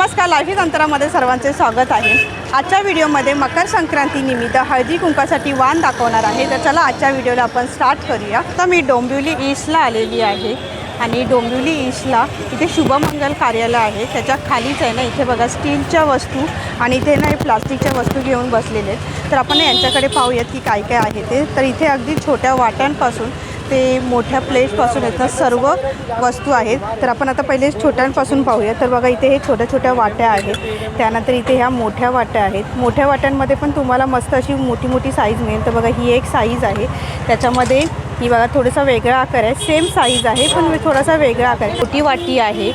नमस्कार लाईव्ह अंतरामध्ये सर्वांचे स्वागत आहे. आजच्या व्हिडिओमध्ये मकर संक्रांतीनिमित्त हळदी कुंकासाठी वाण दाखवणार आहे. तर चला आजच्या व्हिडिओला आपण स्टार्ट करूया. तर मी डोंबिवली ईस्टला आलेली आहे आणि डोंबिवली ईस्टला इथे शुभमंगल कार्यालय आहे. त्याच्या खालीच आहे ना इथे बघा स्टीलच्या वस्तू आणि इथे ना हे प्लास्टिकच्या वस्तू घेऊन बसलेले आहेत. तर आपण यांच्याकडे पाहूयात की काय काय आहे ते. तर इथे अगदी छोट्या वाट्यांपासून ते मोठ्या प्लेटपासून आहेत ना सर्व वस्तू आहेत. तर आपण आता पहिले छोट्यांपासून पाहूया. तर बघा इथे हे छोट्या छोट्या वाट्या आहेत. त्यानंतर इथे ह्या मोठ्या वाट्या आहेत. मोठ्या वाट्यांमध्ये पण तुम्हाला मस्त अशी मोठी मोठी साईज मिळेल. तर बघा ही एक साईज आहे. त्याच्यामध्ये ही बघा थोडासा वेगळा आकार आहे. सेम साईज आहे पण थोडासा वेगळा आकार आहे. मोठी वाटी आहे.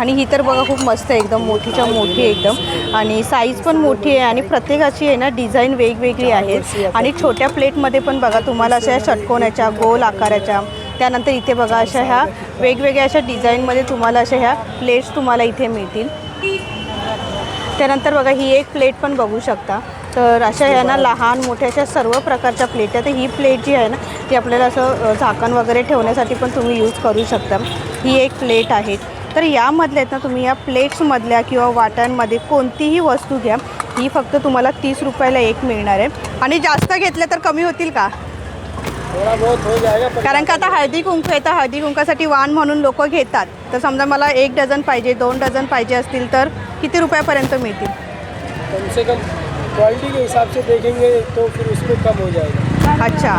आणि ही तर बघा खूप मस्त आहे एकदम मोठीच्या मोठी आहे एकदम. आणि साईज पण मोठी आहे आणि प्रत्येकाची आहे ना डिझाईन वेगवेगळी आहे. आणि छोट्या प्लेटमध्ये पण बघा तुम्हाला अशा षटकोनाच्या गोल आकाराच्या त्यानंतर इथे बघा अशा ह्या वेगवेगळ्या अशा डिझाईनमध्ये तुम्हाला अशा ह्या प्लेट्स तुम्हाला इथे मिळतील. त्यानंतर बघा ही एक प्लेट पण बघू शकता. तर अशा ह्या ना लहान मोठ्या अशा सर्व प्रकारच्या प्लेट आहेत. तर ही प्लेट जी आहे ना ती आपल्याला असं झाकण वगैरे ठेवण्यासाठी पण तुम्ही यूज करू शकता. ही एक प्लेट आहे. तर यामधल्या आहेत ना तुम्ही या प्लेट्समधल्या किंवा वाट्यांमध्ये कोणतीही वस्तू घ्या. ही फक्त तुम्हाला तीस रुपयाला एक मिळणार आहे. आणि जास्त घेतल्या तर कमी होतील का? कारण का आता हळदी कुंकू आहे तर हळदी कुंकासाठी वाण म्हणून लोक घेतात. तर समजा मला एक डझन पाहिजे दोन डझन पाहिजे असतील तर किती रुपयापर्यंत मिळतील? कम से कम क्वालिटी के हिसाब से देखेंगे तो फिर उसमें कम हो जाएगा। अच्छा.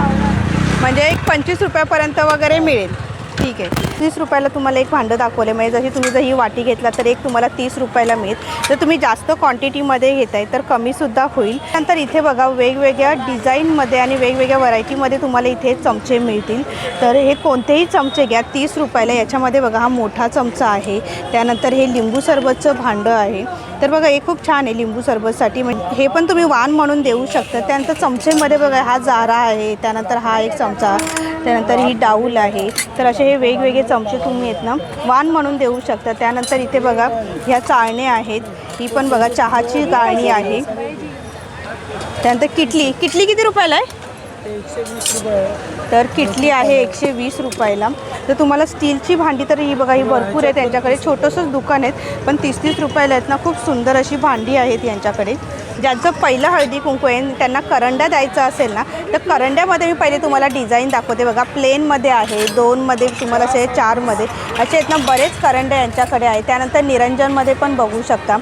म्हणजे एक पंचवीस रुपयापर्यंत वगैरे मिळेल. ठीक आहे. तीस रुपयाला तुम्हाला एक भांडं दाखवले म्हणजे जशी तुम्ही जर ही वाटी घेतला तर एक तुम्हाला तीस रुपयाला मिळेल. जर तुम्ही जास्त क्वांटिटीमध्ये घेत आहे तर कमीसुद्धा होईल. नंतर इथे बघा वेगवेगळ्या डिझाईनमध्ये आणि वेगवेगळ्या व्हरायटीमध्ये तुम्हाला इथे चमचे मिळतील. तर हे कोणतेही चमचे घ्या. तीस रुपयाला याच्यामध्ये बघा हा मोठा चमचा आहे. त्यानंतर हे लिंबू सरबतचं भांडं आहे. तर बघा हे खूप छान आहे लिंबू सरबतसाठी. म्हणजे हे पण तुम्ही वाण म्हणून देऊ शकता. त्यानंतर चमचेमध्ये बघा हा जारा आहे. त्यानंतर हा एक चमचा. त्यानंतर ही डाऊल आहे. तर असे हे वेगवेगळे चमचे तुम्ही आहेत ना वाण म्हणून देऊ शकता. त्यानंतर इथे बघा ह्या चाळण्या आहेत. ही पण बघा चहाची गाळणी आहे. त्यानंतर किटली. किटली किती रुपयाला आहे? तर किटली आहे एकशे वीस रुपयाला. तर तुम्हाला स्टीलची भांडी तर ही बघा ही भरपूर आहे त्यांच्याकडे. छोटंसंच दुकान आहेत पण तीस तीस रुपयाला आहेत ना खूप सुंदर अशी भांडी आहेत यांच्याकडे. ज्यांचं पहिलं हळदी कुंकू आहे त्यांना करंड्या द्यायचं असेल ना तर करंड्यामध्ये मी पहिले तुम्हाला डिझाईन दाखवते. बघा प्लेनमध्ये आहे दोनमध्ये तुम्हाला असे चारमध्ये असे आहेत ना बरेच करंड्या यांच्याकडे आहे. त्यानंतर निरंजनमध्ये पण बघू शकता.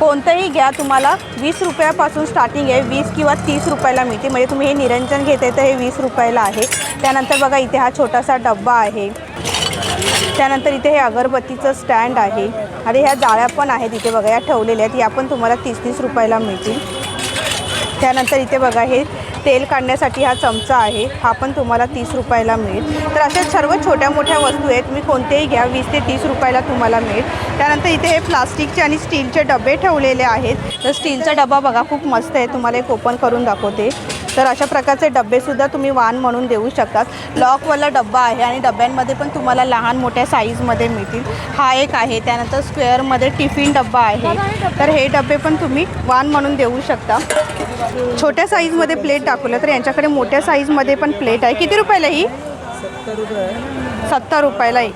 कोणतंही घ्या तुम्हाला वीस रुपयापासून स्टार्टिंग आहे. वीस किंवा तीस रुपयाला मिळते. म्हणजे तुम्ही हे निरंजन घेते तर हे वीस रुपयाला आहे. त्यानंतर बघा इथे हा छोटासा डब्बा आहे. त्यानंतर इथे हे अगरबत्तीचं स्टँड आहे. आणि ह्या जाळ्या पण आहेत इथे बघा या ठेवलेल्या आहेत. या पण तुम्हाला तीस तीस रुपयाला मिळतील. त्यानंतर इथे बघा हे तेल काढण्यासाठी हा चमचा आहे. हा पण तुम्हाला तीस रुपयाला मिळेल. तर अशा सर्व छोट्या मोठ्या वस्तू आहेत. तुम्ही कोणतेही घ्या. वीस ते तीस रुपयाला तुम्हाला मिळेल. त्यानंतर इथे हे प्लास्टिकचे आणि स्टीलचे डबे ठेवलेले आहेत. तर स्टीलचा डबा बघा खूप मस्त आहे. तुम्हाला एक ओपन करून दाखवते. तर अशा प्रकारचे डबेसुद्धा तुम्ही वाण म्हणून देऊ शकतात. लॉकवाला डब्बा आहे आणि डब्यांमध्ये पण तुम्हाला लहान मोठ्या साईजमध्ये मिळतील. हा एक आहे. त्यानंतर स्क्वेअरमध्ये टिफिन डब्बा आहे. तर हे डबे पण तुम्ही वाण म्हणून देऊ शकता. छोट्या साईजमध्ये प्लेट दाखवलं तर यांच्याकडे मोठ्या साईजमध्ये पण प्लेट आहे. किती रुपयाला ही? सत्तर सत्तर रुपयाला एक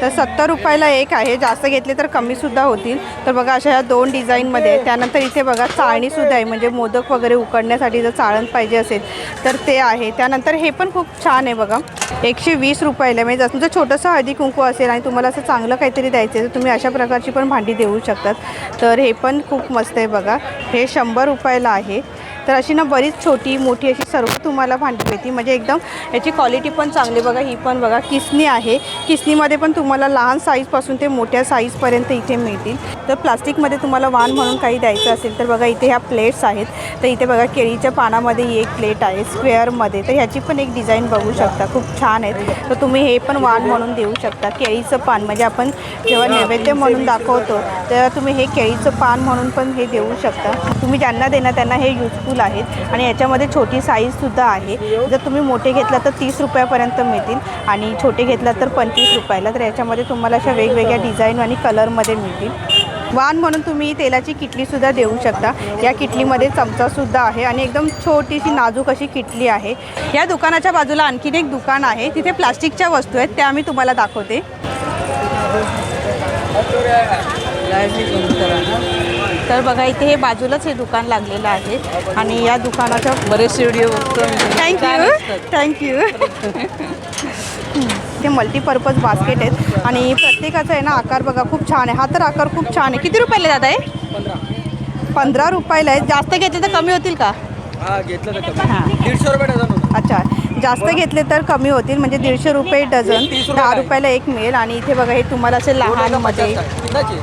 तर सत्तर रुपयाला एक आहे जास्त घेतले तर कमीसुद्धा होतील. तर बघा अशा ह्या दोन डिझाईनमध्ये त्यानंतर इथे बघा चाळणीसुद्धा आहे. म्हणजे मोदक वगैरे उकडण्यासाठी जर चाळण पाहिजे असेल तर ते आहे. त्यानंतर हे पण खूप छान आहे बघा. एकशे वीस रुपयाला आहे. म्हणजे जर तुमचं छोटंसं हळदी कुंकू असेल आणि तुम्हाला असं चांगलं काहीतरी द्यायचं आहे तर तुम्ही अशा प्रकारची पण भांडी देऊ शकतात. तर हे पण खूप मस्त आहे बघा. हे शंभर रुपयाला आहे. तर अशी ना बरीच छोटी मोठी अशी सर्व तुम्हाला भांडी मिळते म्हणजे एकदम याची क्वालिटी पण चांगली बघा ही पण बघा किसनी आहे. किसनीमध्ये पण तुम्हाला लहान साईजपासून ते मोठ्या साईजपर्यंत इथे मिळतील. तर प्लास्टिकमध्ये तुम्हाला वाण म्हणून काही द्यायचं असेल तर बघा इथे ह्या प्लेट्स आहेत. तर इथे बघा केळीच्या पानामध्ये ही एक प्लेट आहे स्क्वेअरमध्ये तर ह्याची पण एक डिझाईन बघू शकता. खूप छान आहेत. तर तुम्ही हे पण वाण म्हणून देऊ शकता. केळीचं पान म्हणजे आपण जेव्हा नैवेद्य म्हणून दाखवतो तर तुम्ही हे केळीचं पान म्हणून पण हे देऊ शकता. तुम्ही ज्यांना देणार त्यांना हे युजफुल आहेत. आणि याच्यामध्ये छोटी साईजसुद्धा आहे. जर तुम्ही मोठे घेतला तर तीस रुपयापर्यंत मिळतील. आणि छोटे घेतला तर पंचवीस रुपयाला. तर याच्यामध्ये तुम्हाला अशा वेगवेगळ्या डिझाईन आणि कलरमध्ये मिळतील. वाण म्हणून तुम्ही तेलाची किटलीसुद्धा देऊ शकता. या किटलीमध्ये चमचासुद्धा आहे आणि एकदम छोटीशी नाजूक अशी किटली आहे. या दुकानाच्या बाजूला आणखीन एक दुकान आहे. तिथे प्लास्टिकच्या वस्तू आहेत त्या मी तुम्हाला दाखवते. तर बघा इथे हे बाजूलाच हे दुकान लागलेलं आहे आणि या दुकानाचं बरेचसे video thank you. Thank you ते मल्टीपर्पज बास्केट आहेत. आणि प्रत्येकाचा आहे ना आकार बघा खूप छान आहे. हा तर आकार खूप छान आहे. किती रुपयाला दादा आहे? पंधरा रुपयाला आहे. जास्त घेतले तर कमी होतील का? अच्छा. जास्त घेतले तर कमी होतील. म्हणजे दीडशे रुपये डझन. दहा. रुपयाला एक मिळेल. आणि इथे बघा हे तुम्हाला असे लहानमध्ये कितीची?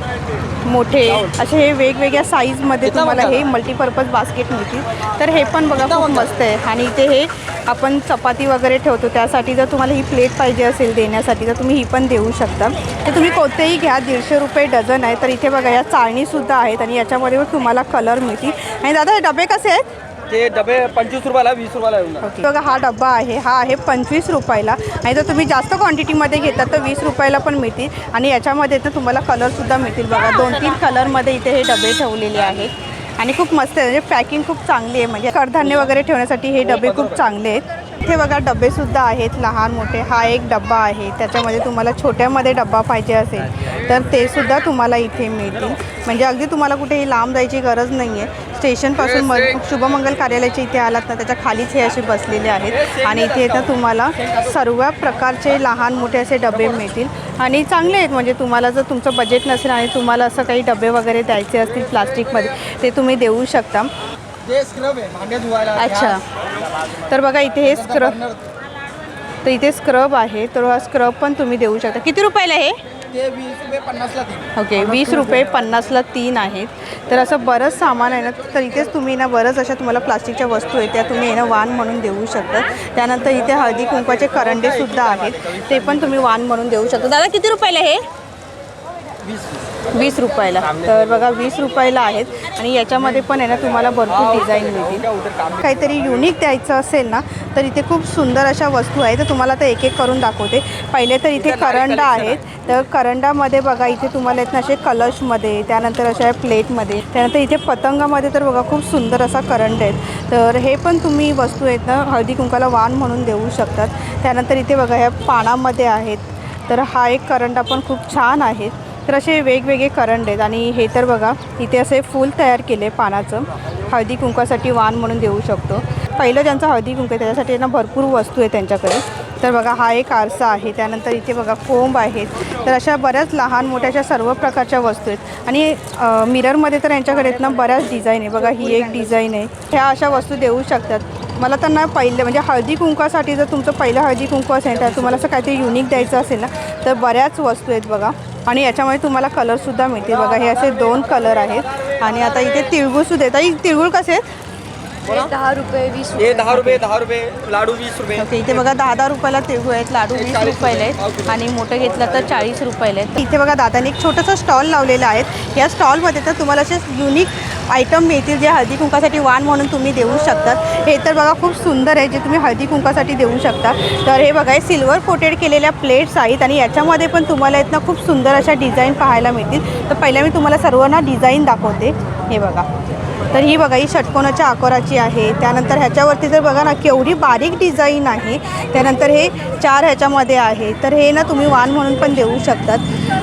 मोठे असे हे वेगवेगळ्या साईजमध्ये तुम्हाला? हे मल्टीपर्पज बास्केट मिळतील. तर हे पण बघा खूप मस्त आहे. आणि इथे हे आपण चपाती वगैरे ठेवतो. त्यासाठी जर तुम्हाला ही प्लेट पाहिजे असेल देण्यासाठी तर तुम्ही ही पण देऊ शकता. तर तुम्ही कोणतेही घ्या. दीडशे रुपये डझन आहे. तर इथे बघा या चाळणीसुद्धा आहेत आणि याच्यामध्ये तुम्हाला कलर मिळतील. आणि दादा हे डबे कसे आहेत? ते डबे पंचवीस रुपयाला वीस रुपयाला येऊन ओके बघा हा डब्बा आहे हा आहे पंचवीस रुपयाला. आणि जर तुम्ही जास्त क्वांटिटीमध्ये घेतात तर वीस रुपयाला पण मिळतील. आणि याच्यामध्ये तर तुम्हाला कलरसुद्धा मिळतील बघा. दोन तीन कलरमध्ये इथे हे डबे ठेवलेले आहेत. आणि खूप मस्त आहे. म्हणजे पॅकिंग खूप चांगली आहे. म्हणजे कडधान्य वगैरे ठेवण्यासाठी हे डबे खूप चांगले आहेत. इथे बघा डबेसुद्धा आहेत. लहान मोठे. हा एक डब्बा आहे. त्याच्यामध्ये तुम्हाला छोट्यामध्ये डब्बा पाहिजे असेल. तर ते सुद्धा तुम्हाला इथे मिळतील. म्हणजे अगदी तुम्हाला कुठेही लांब जायची गरज नाही आहे स्टेशनपासून म शुभमंगल कार्यालयाच्या इथे आलात ना त्याच्या खालीच हे असे बसलेले आहेत. आणि इथे तर तुम्हाला सर्व प्रकारचे लहान मोठे असे डबे मिळतील. आणि चांगले आहेत म्हणजे तुम्हाला जर तुमचं बजेट नसेल आणि तुम्हाला असं काही डबे वगैरे द्यायचे असतील प्लास्टिकमध्ये ते तुम्ही देऊ शकता. अच्छा. तर बघा इथे हे स्क्रब तर इथे स्क्रब आहे तर हा स्क्रब पण तुम्ही देऊ शकता. किती रुपयाला हे? ते वीस रुपये पन्नासला तीन. ओके वीस रुपये. पन्नासला तीन आहेत. तर असं बरंच सामान आहे ना तर इथेच तुम्ही ना बरंच अशा तुम्हाला प्लास्टिकच्या वस्तू आहेत त्या तुम्ही आहे ना वाण म्हणून देऊ शकता. त्यानंतर इथे हळदी कुंकवाचे करंडेसुद्धा आहेत. ते पण तुम्ही वाण म्हणून देऊ शकता. दादा किती रुपयाला हे? वीस वीस रुपयाला. तर बघा वीस रुपयाला आहेत. आणि याच्यामध्ये पण आहे ना तुम्हाला भरपूर डिझाईन मिळतील. काहीतरी युनिक द्यायचं असेल ना तर इथे खूप सुंदर अशा वस्तू आहेत. तर तुम्हाला आता एक एक करून दाखवते. पहिले तर इथे करंडा आहेत. तर करंडामध्ये बघा इथे तुम्हाला येत ना असे कलशमध्ये त्यानंतर अशा प्लेटमध्ये त्यानंतर इथे पतंगामध्ये तर बघा खूप सुंदर असा करंट आहेत. तर हे पण तुम्ही वस्तू आहेत ना हळदी कुंकाला वाण म्हणून देऊ शकतात. त्यानंतर इथे बघा ह्या पानामध्ये आहेत. तर हा एक करंडा पण खूप छान आहे. तर असे वेगवेगळे करंड आहेत आणि हे तर बघा इथे असे फूल तयार केले पानाचं. हळदी कुंकासाठी वाण म्हणून देऊ शकतो. पहिलं ज्यांचं हळदी कुंक आहे त्याच्यासाठी ना भरपूर वस्तू आहे त्यांच्याकडे. तर बघा हा एक आरसा आहे. त्यानंतर इथे बघा कोंब आहेत. तर अशा बऱ्याच लहान मोठ्या अशा सर्व प्रकारच्या वस्तू आहेत. आणि मिररमध्ये तर यांच्याकडे आहेत ना बऱ्याच डिझाईन आहे बघा ही एक डिझाईन आहे. ह्या अशा वस्तू देऊ शकतात. मला त्यांना पहिलं पहिले म्हणजे हळदी कुंकासाठी जर तुमचं पहिलं हळदी कुंकू असेल तर तुम्हाला असं काहीतरी युनिक द्यायचं असेल ना तर बऱ्याच वस्तू आहेत बघा. आणि याच्यामध्ये तुम्हाला कलरसुद्धा मिळतील. बघा हे असे दोन कलर आहेत. आणि आता इथे तिळगुळसुद्धा आई तिळगुळ कसे आहेत? दहा रुपये वीस हे दहा रुपये दहा रुपये लाडू वीस रुपये. ओके इथे बघा दहा दहा रुपयाला तिळगुळ आहेत लाडू वीस रुपयाला आहेत आणि मोठं घेतलं तर चाळीस रुपयाला आहेत. इथे बघा दादाने एक छोटंसं स्टॉल लावलेलं आहे. या स्टॉलमध्ये तर तुम्हाला असे युनिक आयटम मिळतील जे हळदी कुंकासाठी वाण म्हणून तुम्ही देऊ शकतात. हे तर बघा खूप सुंदर आहे जे तुम्ही हळदी कुंकासाठी देऊ शकता. तर हे बघा हे सिल्वर कोटेड केलेल्या प्लेट्स आहेत आणि याच्यामध्ये पण तुम्हाला आहेत ना खूप सुंदर अशा डिझाईन पाहायला मिळतील. तर पहिल्या मी तुम्हाला सर्वांना डिझाईन दाखवते. हे बघा. तर ही बघा ही षटकोनाच्या आकाराची आहे. त्यानंतर ह्याच्यावरती जर बघा ना केवढी बारीक डिझाईन आहे. त्यानंतर हे चार ह्याच्यामध्ये आहे. तर हे ना तुम्ही वाण म्हणून पण देऊ शकतात.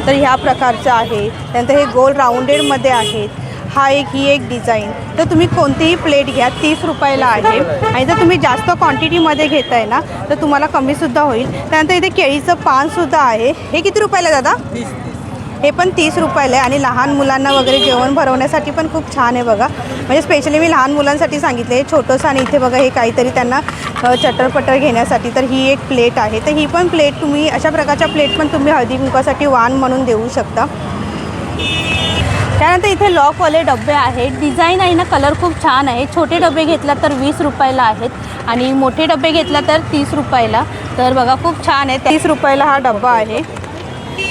तर ह्या प्रकारचं आहे. त्यानंतर हे गोल राऊंडेडमध्ये आहेत. हा एक ही एक डिझाईन तर तुम्ही कोणतीही प्लेट घ्या तीस रुपयाला आहे. आणि जर तुम्ही जास्त क्वांटिटीमध्ये घेताय ना तर तुम्हाला कमीसुद्धा होईल. त्यानंतर इथे केळीचं पानसुद्धा आहे. हे किती रुपयाला आहे दादा? हे पण तीस रुपयाला आहे. आणि लहान मुलांना वगैरे जेवण भरवण्यासाठी पण खूप छान आहे बघा. म्हणजे स्पेशली मी लहान मुलांसाठी सांगितले. हे छोटंसं आणि इथे बघा हे काहीतरी त्यांना चटरपटर घेण्यासाठी. तर ही एक प्लेट आहे. तर ही पण प्लेट तुम्ही अशा प्रकारच्या प्लेट पण तुम्ही हळदी कुंकासाठी वाण म्हणून देऊ शकता. त्यानंतर इथे लॉकवाले डबे आहेत. डिझाईन आहे ना कलर खूप छान आहे. छोटे डबे घेतला तर वीस रुपयाला आहेत आणि मोठे डबे घेतला तर तीस रुपयाला. तर बघा खूप छान आहे. तीस रुपयाला हा डब्बा आहे.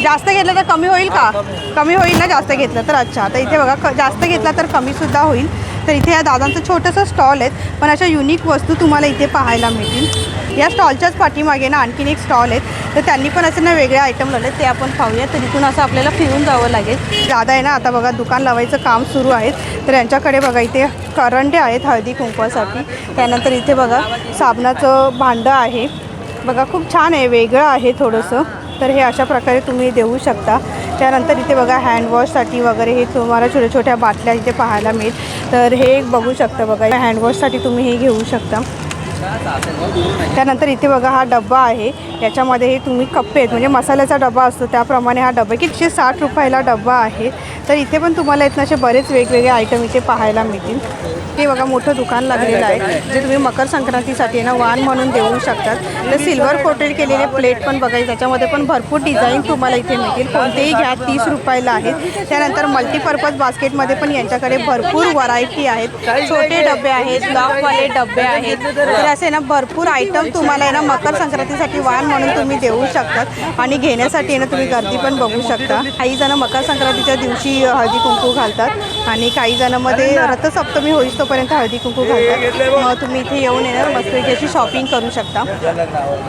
जास्त घेतलं तर कमी होईल का? कमी होईल. ना जास्त घेतलं तर? अच्छा तर इथे बघा जास्त घेतला तर कमीसुद्धा होईल. तर इथे या दादांचं छोटंसं स्टॉल आहेत पण अशा युनिक वस्तू तुम्हाला इथे पाहायला मिळतील. या स्टॉलच्याच पाठीमागे ना आणखीन एक स्टॉल आहेत तर त्यांनी पण असे ना वेगळे आयटम लावले ते आपण पाहूया. तर इथून असं आपल्याला फिरून जावं लागेल. दादा आहे ना आता बघा दुकान लावायचं काम सुरू आहे. तर यांच्याकडे बघा इथे करंडे आहेत हळदी कुंकवासाठी. त्यानंतर इथे बघा साबणाचं भांडं आहे. बघा खूप छान आहे वेगळं आहे थोडंसं. तर हे अशा प्रकारे तुम्ही देऊ शकता. त्यानंतर इथे बघा हँडवॉशसाठी वगैरे हे तुम्हाला छोट्या छोट्या बाटल्या इथे पाहायला मिळेल. तर हे एक बघू शकता बघा हँडवॉशसाठी तुम्ही हे घेऊ शकता. त्यानंतर इथे बघा हा डब्बा आहे. याच्यामध्ये हे तुम्ही कप्पे आहेत. म्हणजे मसाल्याचा डबा असतो त्याप्रमाणे हा डब्बा की एकशे साठ रुपयाला डबा आहे. तर इथे पण तुम्हाला इथनं असे बरेच वेगवेगळे आयटम इथे पाहायला मिळतील. हे बघा मोठं दुकान लागलेलं आहे. जे तुम्ही मकर संक्रांतीसाठी ना वाण म्हणून देऊ शकतात. तर सिल्वर कोटेड केलेले प्लेट पण बघा त्याच्यामध्ये पण भरपूर डिझाईन तुम्हाला इथे मिळतील. कोणतेही घ्या तीस रुपयाला आहेत. त्यानंतर मल्टीपर्पज बास्केटमध्ये पण यांच्याकडे भरपूर व्हरायटी आहेत. छोटे डबे आहेत लॉकवाले डबे आहेत. तर असे ना भरपूर आयटम तुम्हाला आहे ना मकर संक्रांतीसाठी वाण म्हणून तुम्ही देऊ शकतात. आणि घेण्यासाठी ना तुम्ही गर्दी पण बघू शकता. काही जण मकर संक्रांतीच्या दिवशी हळदी कुंकू घालतात. आणि काही जणांमध्ये रथसप्तमी होईस तोपर्यंत हळदी कुंकू घालतात. मग तुम्ही इथे येऊन येणार मस्तपैकी अशी शॉपिंग करू शकता.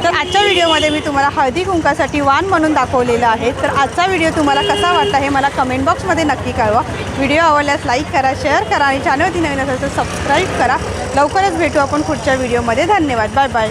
तर आजच्या व्हिडिओमध्ये मी तुम्हाला हळदी कुंकासाठी वाण म्हणून दाखवलेलं आहे. तर आजचा व्हिडिओ तुम्हाला कसा वाटला हे मला कमेंट बॉक्समध्ये नक्की कळवा. व्हिडिओ आवडल्यास लाईक करा शेअर करा आणि चॅनलवरती नवीन असेल तर सबस्क्राईब करा. लवकरच भेटू आपण पुढच्या व्हिडिओमध्ये धन्यवाद. Bye bye